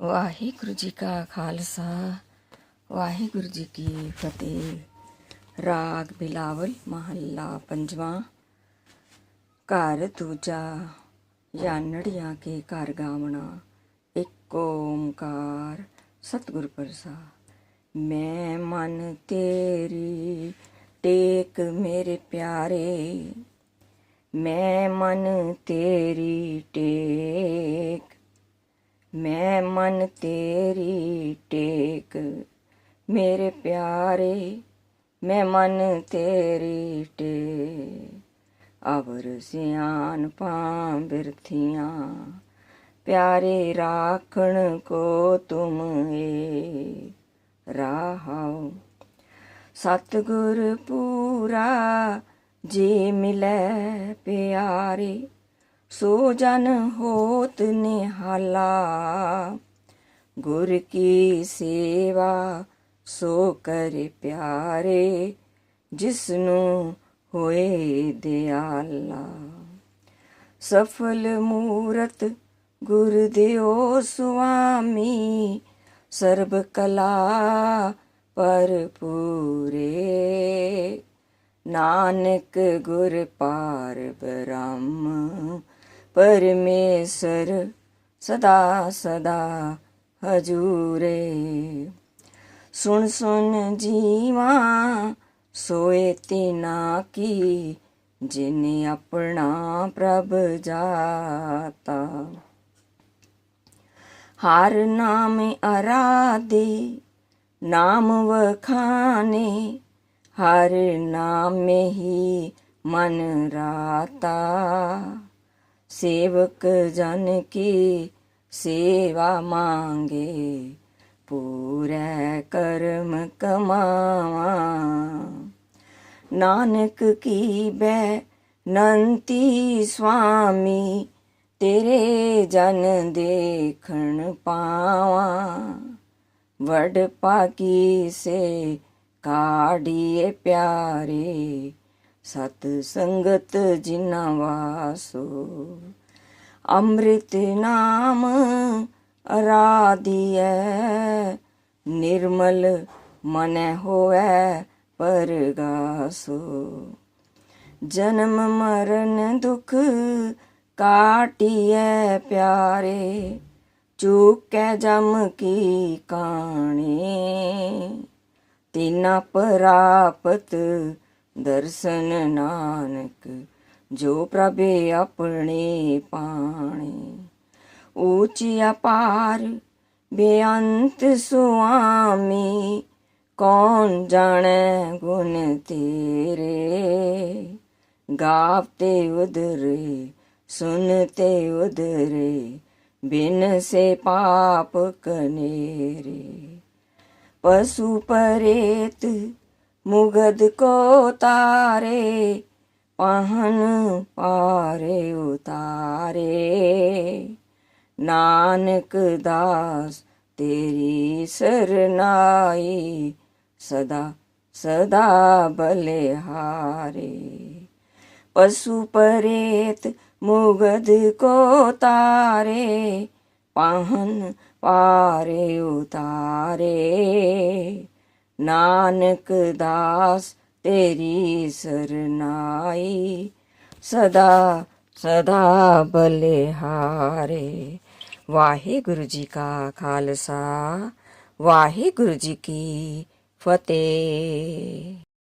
ਵਾਹਿਗੁਰੂ ਜੀ ਕਾ ਖਾਲਸਾ, ਵਾਹਿਗੁਰੂ ਜੀ ਕੀ ਫਤਿਹ। ਰਾਗ ਬਿਲਾਵਲ ਮਹੱਲਾ ਪੰਜਵਾਂ। ਘਰ ਦੂਜਾ ਜਾਣੜਿਆਂ ਕੇ ਘਰ ਗਾਵਣਾ। ਇੱਕ ਓਮਕਾਰ ਸਤਿਗੁਰ ਪ੍ਰਸਾਦ ਮੈਂ ਮਨ ਤੇਰੀ ਟੇਕ ਮੇਰੇ ਪਿਆਰੇ। ਮੈਂ ਮਨ ਤੇਰੀ ਟੇਕ ਮੈਂ ਮਨ ਤੇਰੀ ਟੇਕ, ਮੇਰੇ ਪਿਆਰੇ, ਮੈਂ ਮਨ ਤੇਰੀ ਟੇਕ। ਅਵਰ ਸਿਆਨ ਪਾਂ ਬਿਰਥੀਆਂ ਪਿਆਰੇ ਰਾਖਣ ਕੋ ਤੁਮ ਏ ਰਾਹੋ ਸਤਿਗੁਰ ਪੂਰਾ ਜੇ ਮਿਲੈ ਪਿਆਰੇ ਸੋ ਜਨ ਹੋਤ ਨਿਹਾਲਾ। ਗੁਰ ਕੀ ਸੇਵਾ, ਸੋ ਕਰੇ ਪਿਆਰੇ, ਜਿਸਨੂੰ ਹੋਏ ਦਿਆਲਾ। ਸਫਲ ਮੂਰਤ ਗੁਰ ਦਿਓ ਸੁਆਮੀ, ਸਰਬ ਕਲਾ ਪਰਪੂਰੇ ਨਾਨਕ ਗੁਰ ਪਾਰ ਬ੍ਰਹਮ ਪਰਮੇਸ਼ਰ ਸਦਾ ਸਦਾ ਹਜੂਰੇ। ਸੁਣ ਸੁਣ ਜੀਵਾ, ਸੋਏ ਤਿਨਾ ਕੀ, ਜਿਨੇ ਆਪਣਾ ਪ੍ਰਭ ਜਾਤਾ। ਹਰ ਨਾਮ ਅਰਾਧੇ, ਨਾਮ ਵਖਾਨੇ, ਹਰ ਨਾਮ ਹੀ ਮਨ ਰਾਤਾ। ਸੇਵਕ ਜਨ ਕੀ ਸੇਵਾ ਮੰਗੇ, ਪੂਰੇ ਕਰਮ ਕਮਾਵਾ। ਨਾਨਕ ਕੀ ਬੈ ਨੰਤੀ ਸੁਆਮੀ, ਤੇਰੇ ਜਨ ਦੇਖਣ ਪਾਵਾਂ। ਵਡ ਪਾਕੀ ਸੇ ਕਾੜੀਏ ਪਿਆਰੇ ਸਤ ਸੰਗਤ ਜਿਨਾ ਵਾਸੋ, ਅੰਮ੍ਰਿਤ ਨਾਮ ਅਰਾਧਿਐ, ਨਿਰਮਲ ਮਨੈ ਹੋਐ ਪਰਗਾਸੋ। ਜਨਮ ਮਰਨ ਦੁਖ ਕਾਟਿਐ ਪਿਆਰੇ, ਚੂਕੈ ਜਮ ਕੀ ਕਾਣੇ। ਤਿਨਾ ਪ੍ਰਾਪਤ ਦਰਸ਼ਨ ਨਾਨਕ, ਜੋ ਪ੍ਰਭੇ ਆਪਣੇ ਪਾਣੀ। ਉੱਚੀ ਅਪਾਰ ਬੇਅੰਤ ਸੁਆਮੀ, ਕੌਣ ਜਾਣੈ ਗੁਣ ਤੇਰੇ? ਗਾਵਤੇ ਉਦਰੇ ਸੁਨਤੇ ਉਦਰੇ, ਬਿਨ ਸੇ ਪਾਪ ਕਨੇਰੇ। ਪਸ਼ੂ ਪਰੇਤ मुगध को तारे पहन पारे उतारे नानक दास तेरी सरनाई सदा सदा बलिहारे पशु परेत मुगध को तारे पहन पारे उतारे ਨਾਨਕ ਦਾਸ ਤੇਰੀ ਸਰਨਾਈ, ਸਦਾ ਸਦਾ ਬਲਿਹਾਰੇ। ਵਾਹਿਗੁਰੂ ਜੀ ਕਾ ਖਾਲਸਾ, ਵਾਹਿਗੁਰੂ ਜੀ ਕੀ ਫਤਿਹ।